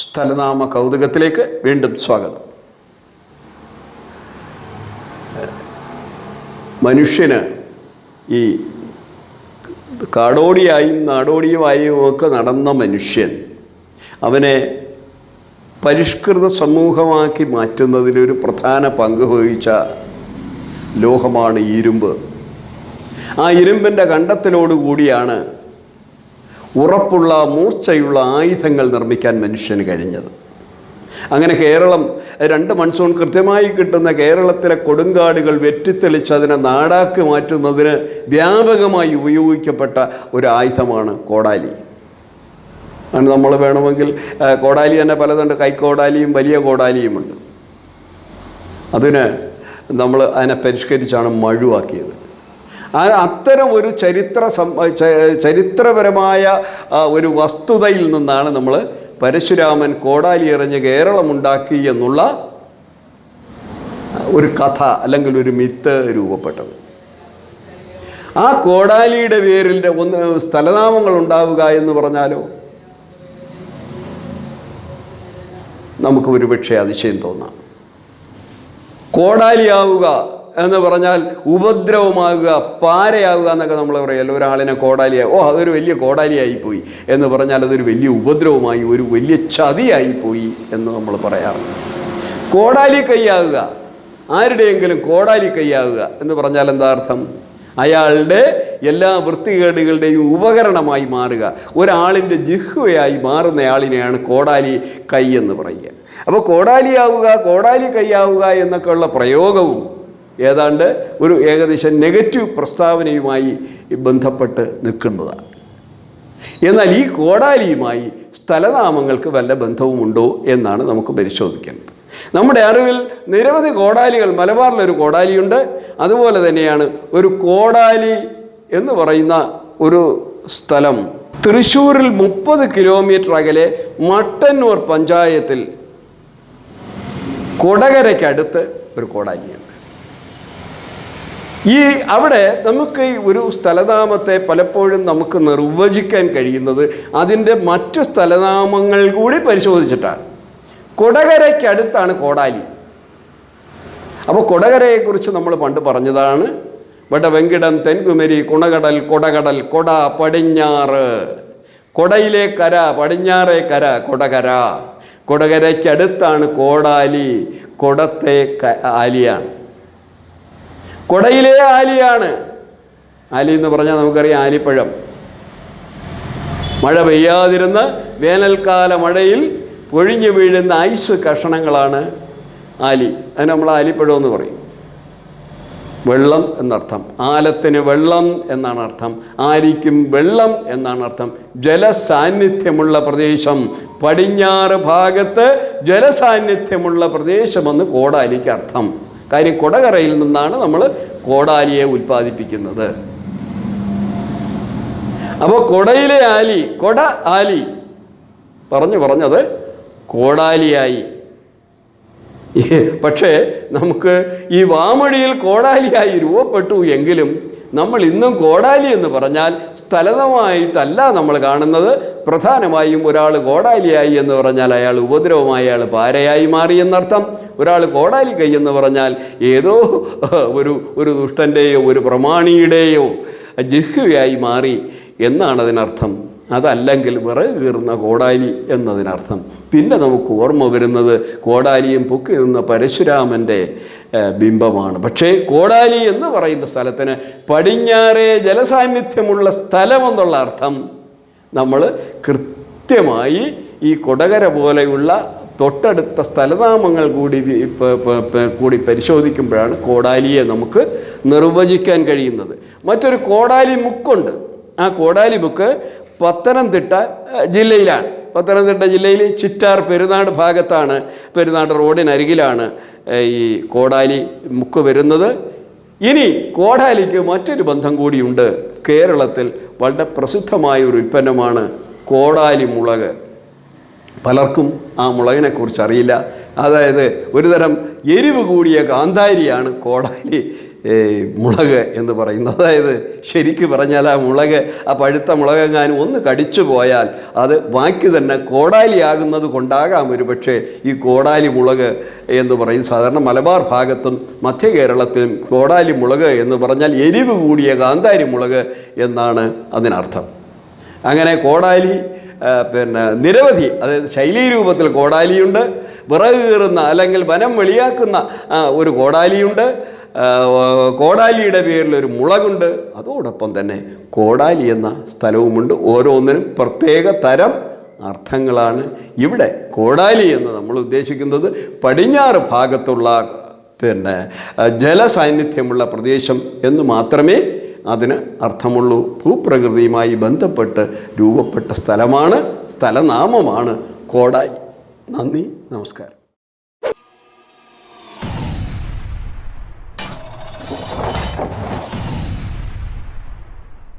സ്ഥലനാമ കൗതുകത്തിലേക്ക് വീണ്ടും സ്വാഗതം. മനുഷ്യന് ഈ കാടോടിയായും നാടോടിയുമായും ഒക്കെ നടന്ന മനുഷ്യൻ അവനെ പരിഷ്കൃത സമൂഹമാക്കി മാറ്റുന്നതിലൊരു പ്രധാന പങ്ക് വഹിച്ച ലോഹമാണ് ഇരുമ്പ്. ആ ഇരുമ്പിന്റെ കണ്ടത്തിലോടുകൂടിയാണ് ഉറപ്പുള്ള മൂർച്ചയുള്ള ആയുധങ്ങൾ നിർമ്മിക്കാൻ മനുഷ്യന് കഴിഞ്ഞത്. അങ്ങനെ കേരളം രണ്ട് മൺസൂൺ കൃത്യമായി കിട്ടുന്ന കേരളത്തിലെ കൊടുങ്കാടുകൾ വെറ്റിത്തെളിച്ച് അതിനെ നാടാക്കി മാറ്റുന്നതിന് വ്യാപകമായി ഉപയോഗിക്കപ്പെട്ട ഒരു ആയുധമാണ് കോടാലി. അങ്ങനെ നമ്മൾ വേണമെങ്കിൽ കോടാലി തന്നെ പലതുണ്ട്. കൈക്കോടാലിയും വലിയ കോടാലിയുമുണ്ട്. അതിന് നമ്മൾ അതിനെ പരിഷ്കരിച്ചാണ് മഴുവാക്കിയത്. അത്തരം ഒരു ചരിത്ര ചരിത്രപരമായ ഒരു വസ്തുതയിൽ നിന്നാണ് നമ്മൾ പരശുരാമൻ കോടാലി എറിഞ്ഞ് കേരളമുണ്ടാക്കി എന്നുള്ള ഒരു കഥ അല്ലെങ്കിൽ ഒരു മിത്ത് രൂപപ്പെട്ടത്. ആ കോടാലിയുടെ പേരിൽ ഒന്ന് സ്ഥലനാമങ്ങൾ ഉണ്ടാവുക എന്ന് പറഞ്ഞാലോ? നമുക്ക് ഒരുപക്ഷെ അതിശയം തോന്നാം. കോടാലിയാവുക എന്ന് പറഞ്ഞാൽ ഉപദ്രവമാകുക പാരയാവുക എന്നൊക്കെ നമ്മൾ പറയല്ലോ ഒരാളിനെ കോടാലിയായി ഓ അതൊരു വലിയ കോടാലിയായിപ്പോയി എന്ന് പറഞ്ഞാൽ അതൊരു വലിയ ഉപദ്രവമായി ഒരു വലിയ ചതിയായിപ്പോയി എന്ന് നമ്മൾ പറയാറുണ്ട്. കോടാലി കൈയാവുക ആരുടെയെങ്കിലും കോടാലി കൈയാവുക എന്ന് പറഞ്ഞാൽ എന്താ അർത്ഥം? അയാളുടെ എല്ലാ വൃത്തികേടുകളുടെയും ഉപകരണമായി മാറുക. ഒരാളിന്റെ ജിഹ്വയായി മാറുന്നയാളിനെയാണ് കോടാലി കൈ എന്ന് പറയുക. അപ്പോൾ കോടാലിയാവുക കോടാലി കൈയാവുക എന്നൊക്കെയുള്ള പ്രയോഗവും ഏതാണ്ട് ഒരു ഏകദേശം നെഗറ്റീവ് പ്രസ്താവനയുമായി ബന്ധപ്പെട്ട് നിൽക്കുന്നതാണ്. എന്നാൽ ഈ കോടാലിയുമായി സ്ഥലനാമങ്ങൾക്ക് വല്ല ബന്ധവുമുണ്ടോ എന്നാണ് നമുക്ക് പരിശോധിക്കേണ്ടത്. നമ്മുടെ അറിവിൽ നിരവധി കോടാലികൾ മലബാറിലൊരു കോടാലിയുണ്ട്. അതുപോലെ തന്നെയാണ് ഒരു കോടാലി എന്ന് പറയുന്ന ഒരു സ്ഥലം തൃശ്ശൂരിൽ മുപ്പത് കിലോമീറ്റർ അകലെ മട്ടന്നൂർ പഞ്ചായത്തിൽ കൊടകരയ്ക്കടുത്ത് ഒരു കോടാലിയുണ്ട്. ഈ അവിടെ നമുക്ക് ഒരു സ്ഥലനാമത്തെ പലപ്പോഴും നമുക്ക് നിർവചിക്കാൻ കഴിയുന്നത് അതിന്റെ മറ്റു സ്ഥലനാമങ്ങൾ കൂടി പരിശോധിച്ചിട്ടാണ്. കൊടകരയ്ക്കടുത്താണ് കോടാലി. അപ്പോൾ കൊടകരയെക്കുറിച്ച് നമ്മൾ പണ്ട് പറഞ്ഞതാണ്. വടവെങ്കിടം തെൻകുമരി കുണകടൽ കൊടകടൽ കൊട പടിഞ്ഞാറ്. കൊടയിലെ കര പടിഞ്ഞാറേ കര കൊടകര. കൊടകരയ്ക്കടുത്താണ് കോടാലി. കൊടത്തെ ആലിയാണ്. കൊടയിലെ ആലിയാണ്. ആലി എന്ന് പറഞ്ഞാൽ നമുക്കറിയാം ആലിപ്പഴം. മഴ പെയ്യാതിരുന്ന് വേനൽക്കാല മഴയിൽ പൊഴിഞ്ഞു വീഴുന്ന ഐസ് കഷണങ്ങളാണ് ആലി. അതിന് നമ്മൾ ആലിപ്പഴം എന്ന് പറയും. വെള്ളം എന്നർത്ഥം. ആലത്തിന് വെള്ളം എന്നാണ് അർത്ഥം. ആലിക്കും വെള്ളം എന്നാണ് അർത്ഥം. ജലസാന്നിധ്യമുള്ള പ്രദേശം. പടിഞ്ഞാറ് ഭാഗത്ത് ജലസാന്നിധ്യമുള്ള പ്രദേശമെന്ന് കോടാലിക്ക് അർത്ഥം. കാര്യം കൊടകരയിൽ നിന്നാണ് നമ്മൾ കോടാലിയെ ഉൽപ്പാദിപ്പിക്കുന്നത്. അപ്പോൾ കൊടയിലെ ആലി കൊട ആലി പറഞ്ഞു പറഞ്ഞത് കോടാലിയായി. പക്ഷേ നമുക്ക് ഈ വാമൊഴിയിൽ കോടാലിയായി രൂപപ്പെട്ടു എങ്കിലും നമ്മൾ ഇന്നും കോടാലി എന്ന് പറഞ്ഞാൽ സ്ഥലതമായിട്ടല്ല നമ്മൾ കാണുന്നത്. പ്രധാനമായും ഒരാൾ കോടാലിയായി എന്ന് പറഞ്ഞാൽ അയാൾ ഉപദ്രവമായി അയാൾ പാരയായി മാറി എന്നർത്ഥം. ഒരാൾ കോടാലി കൈ എന്ന് പറഞ്ഞാൽ ഏതോ ഒരു ഒരു ദുഷ്ടന്റെയോ ഒരു പ്രമാണിയുടെയോ ജിഹ്വയായി മാറി എന്നാണ് അതിനർത്ഥം അതല്ലെങ്കിൽ വിറക് കീറുന്ന കോടാലി എന്നതിനർത്ഥം. പിന്നെ നമുക്ക് ഓർമ്മ വരുന്നത് കോടാലിയും പൊക്കി നിന്ന പരശുരാമന്റെ ബിംബമാണ്. പക്ഷേ കോടാലി എന്ന് പറയുന്ന സ്ഥലത്തിന് പടിഞ്ഞാറേ ജലസാന്നിധ്യമുള്ള സ്ഥലമെന്നുള്ള അർത്ഥം നമ്മൾ കൃത്യമായി ഈ കൊടകര പോലെയുള്ള തൊട്ടടുത്ത സ്ഥലനാമങ്ങൾ കൂടി കൂടി പരിശോധിക്കുമ്പോഴാണ് കോടാലിയെ നമുക്ക് നിർവചിക്കാൻ കഴിയുന്നത്. മറ്റൊരു കോടാലി മുക്കുണ്ട്. ആ കോടാലി മുക്ക് പത്തനംതിട്ട ജില്ലയിലാണ്. പത്തനംതിട്ട ജില്ലയിൽ ചിറ്റാർ പെരുന്നാട് ഭാഗത്താണ് പെരുന്നാട് റോഡിനരികിലാണ് ഈ കോടാലി മുക്ക് വരുന്നത്. ഇനി കോടാലിക്ക് മറ്റൊരു ബന്ധം കൂടിയുണ്ട്. കേരളത്തിൽ വളരെ പ്രസിദ്ധമായ ഒരു ഉൽപ്പന്നമാണ് കോടാലി മുളക്. പലർക്കും ആ മുളകിനെക്കുറിച്ച് അറിയില്ല. അതായത് ഒരുതരം എരിവ് കൂടിയ കാന്താരിയാണ് കോടാലി മുളക് എന്ന് പറയുന്നത് അതായത് ശരിക്ക് പറഞ്ഞാൽ ആ മുളക് ആ പഴുത്ത മുളകെങ്ങാനും ഒന്ന് കടിച്ചു പോയാൽ അത് ബാക്കി തന്നെ കോടാലിയാകുന്നത് കൊണ്ടാകാം ഒരു പക്ഷേ ഈ കോടാലി മുളക് എന്ന് പറയും. സാധാരണ മലബാർ ഭാഗത്തും മധ്യ കേരളത്തിലും കോടാലി മുളക് എന്ന് പറഞ്ഞാൽ എരിവ് കൂടിയ കാന്താരി മുളക് എന്നാണ് അതിനർത്ഥം. അങ്ങനെ കോടാലി പിന്നെ നിരവധി അതായത് ശൈലീരൂപത്തിൽ കോടാലിയുണ്ട്. വിറക് കീറുന്ന അല്ലെങ്കിൽ വനം വെളിയാക്കുന്ന ഒരു കോടാലിയുണ്ട്. കോടാലിയുടെ പേരിൽ ഒരു മുളകുണ്ട്. അതോടൊപ്പം തന്നെ കോടാലി എന്ന സ്ഥലവുമുണ്ട്. ഓരോന്നിനും പ്രത്യേക തരം അർത്ഥങ്ങളാണ് ഇവിടെ കോടാലി എന്ന് നമ്മൾ ഉദ്ദേശിക്കുന്നത്. പടിഞ്ഞാറ് ഭാഗത്തുള്ള പിന്നെ ജലസാന്നിധ്യമുള്ള പ്രദേശം എന്ന് മാത്രമേ അതിന് അർത്ഥമുള്ളൂ. ഭൂപ്രകൃതിയുമായി ബന്ധപ്പെട്ട് രൂപപ്പെട്ട സ്ഥലമാണ് സ്ഥലനാമമാണ് കോടാലി. നന്ദി നമസ്കാരം.